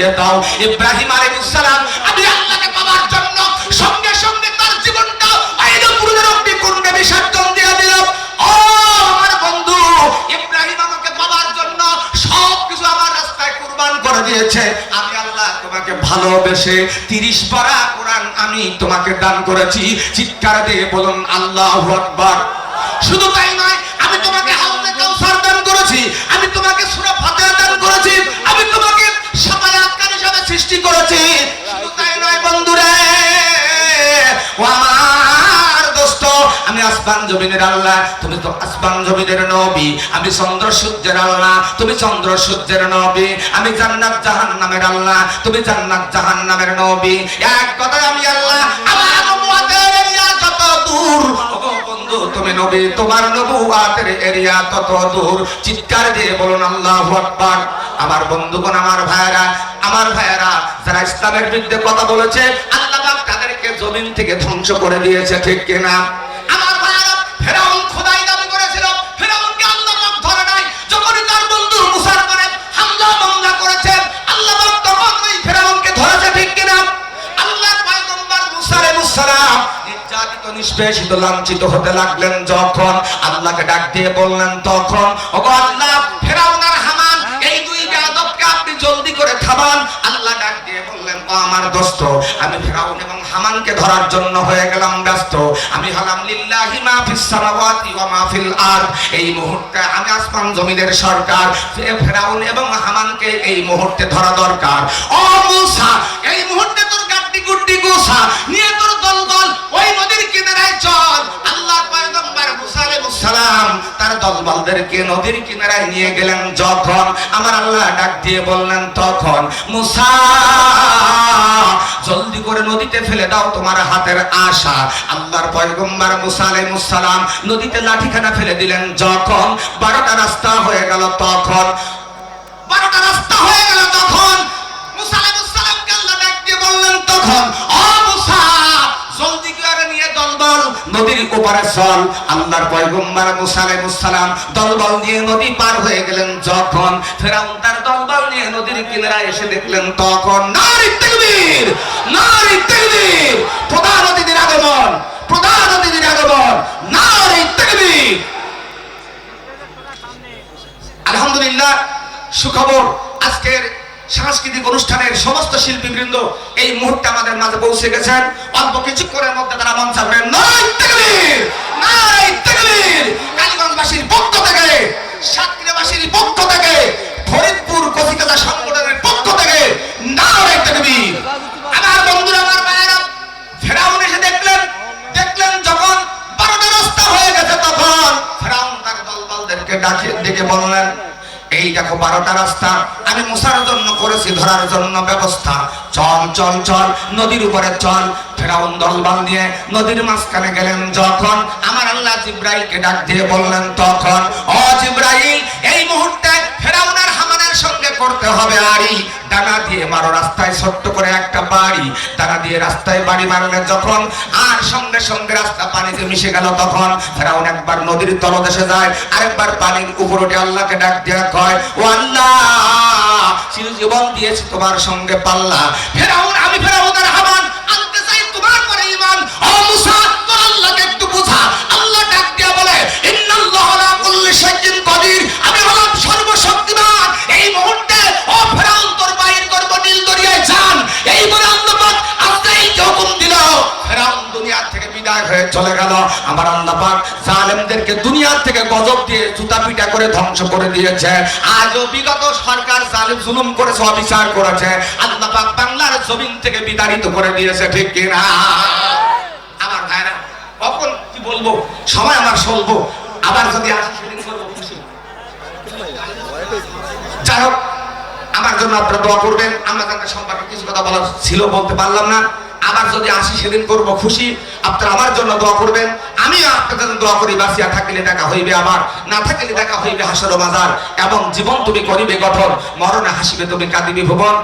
দিয়ে দাও। ইব্রাহিম আলাইহিস সালাম, আমি আল্লাহকে পাওয়ার জন্য সঙ্গে সঙ্গে তার জীবনটা আইন পুরুষের অগ্নি কুণ্ডে বিসর্জন দিয়ে দিল আমার রাস্তায় কুরবান করে দিয়েছে। আমি আল্লাহ তোমাকে ভালোবেসে তিরিশ পারা আমি তোমাকে দান করেছি। চিৎকার দিয়ে শুধু তাই নয়, আমি তোমাকে আসমান জমিনের আল্লাহ, তুমি তো আসমান জমিনের নবী। আমি চন্দ্র সূর্যের আল্লাহ, তুমি চন্দ্র সূর্যের নবী। আমি জান্নাত জাহান্নামের আল্লাহ, তুমি জান্নাত জাহান্নামের নবী। এক কথায় আমি আল্লাহ, আমার বন্ধু, তুমি নবী, তোমার নবুয়াতের এরিয়া তত দূর। চিৎকার দিয়ে বলুন, আল্লাহু আকবার। আমার বন্ধুগণ, আমার ভাইয়েরা আমার ভাইয়েরা, যারা ইসলামের বিরুদ্ধে কথা বলেছে, আল্লাহ তাদেরকে জমিন থেকে ধ্বংস করে দিয়েছে, ঠিক কিনা? নিষ্পেষিত, লাঞ্ছিত হতে লাগলেন যখন আল্লাহকে ডাক দিয়ে বললেন তখন এই আমার দোস্ত, আমি ফেরাউন এবং হামানকে ধরার জন্য হয়ে গেলাম ব্যস্ত। আমি হলাম ওয়া মা ফিল এই মুহূর্তে আমি আসমান জমিনের সরকার ফেরাউন এবং হামানকে এই মুহূর্তে ধরা দরকার। ও মুসা, এই মুহূর্তে তোর দলবলদেরকে নদীর কিনারায় নিয়ে গেলেন যখন। আমার আল্লাহ ডাক দিয়ে বললেন, তখন মুসা, জলদি করে নদীতে ফেলে দাও তোমার হাতের আশা। আল্লাহর পয়গম্বর মুসা আলাইহিস সালাম নদীতে লাঠিখানা ফেলে দিলেন। যখন বারোটা রাস্তা হয়ে গেল, তখন বারোটা রাস্তা হয়ে চল আল্লাহর পয়গম্বর মুসা আলাইহিস সালাম দলবল নিয়ে নদী পার হয়ে গেলেন যখন ফেরাউন তার দলবল নিয়ে নদীর কিনারায় এসে দেখলেন তখন নারী তাকবীর নারী তাকবীর, প্রধান অতিথির আগমন, প্রধান অতিথির আগমন, নারী তাকবীর। আলহামদুলিল্লাহ, সুখবর, আজকের সাংস্কৃতিক অনুষ্ঠানের সমস্ত শিল্পীবৃন্দ এই মুহূর্তে আমাদের মাঝে পৌঁছে গেছেন। অল্প কিছুক্ষণের মধ্যে তারা মঞ্চ আসবেন ডেকে বললেন, এই দেখো বারোটা রাস্তা, আমি মুসার জন্য করেছি, ধরার জন্য ব্যবস্থা। চল চল চল, নদীর উপরে চল। ফেরাউন দলবল নিয়ে নদীর মাঝখানে গেলেন। যখন আমার আল্লাহ জিব্রাইলকে ডাক দিয়ে বললেন, তখন অ করতে হবে আরি ডানা দিয়ে মারো রাস্তায় ছোট্ট করে একটা বাড়ি। ডানা দিয়ে রাস্তায় বাড়ি মারলে যখন আর সঙ্গে সঙ্গে রাস্তা পানিতে মিশে গেল তখন ফেরাউন একবার নদীর তলদেশে যায়, আরেকবার পানির উপর উঠে আল্লাহকে ডাক দিয়ে কয়, ও আল্লাহ চির জীবন দিয়েছি তোমার সঙ্গে পাল্লা। ফেরাউন, আমি ফেরাউন চলে গেল। আমার আল্লাহ পাক জালেমদেরকে দুনিয়া থেকে গজব দিয়ে জুতা পিটা করে ধ্বংস করে দিয়েছে। আজও বিগত সরকার জালেম জুলুম করেছে, অবিচার করেছে। আল্লাহ পাক বাংলার জমিন থেকে বিতাড়িত করে দিয়েছে, ঠিক কিনা? আমার ভাইরা, কখন কি বলব? সময় আমার চলবো আবার যদি আসি সেদিন যাই হোক, আমার জন্য আপনারা দোয়া করবেন। আমরা সম্পর্কে কিছু কথা বলা ছিল বলতে পারলাম না। আবার যদি আসি সেদিন করব খুশি। আপনারা আমার জন্য দোয়া করবেন। আমিও আপনাদের দোয়া করি, বাসিয়া থাকিলে দেখা হইবে আমার, না থাকিলে দেখা হইবে হাসর বাজার এবং জীবন তুমি করিবে গঠন, মরণে হাসিবে তুমি কাঁদিবে ভুবন।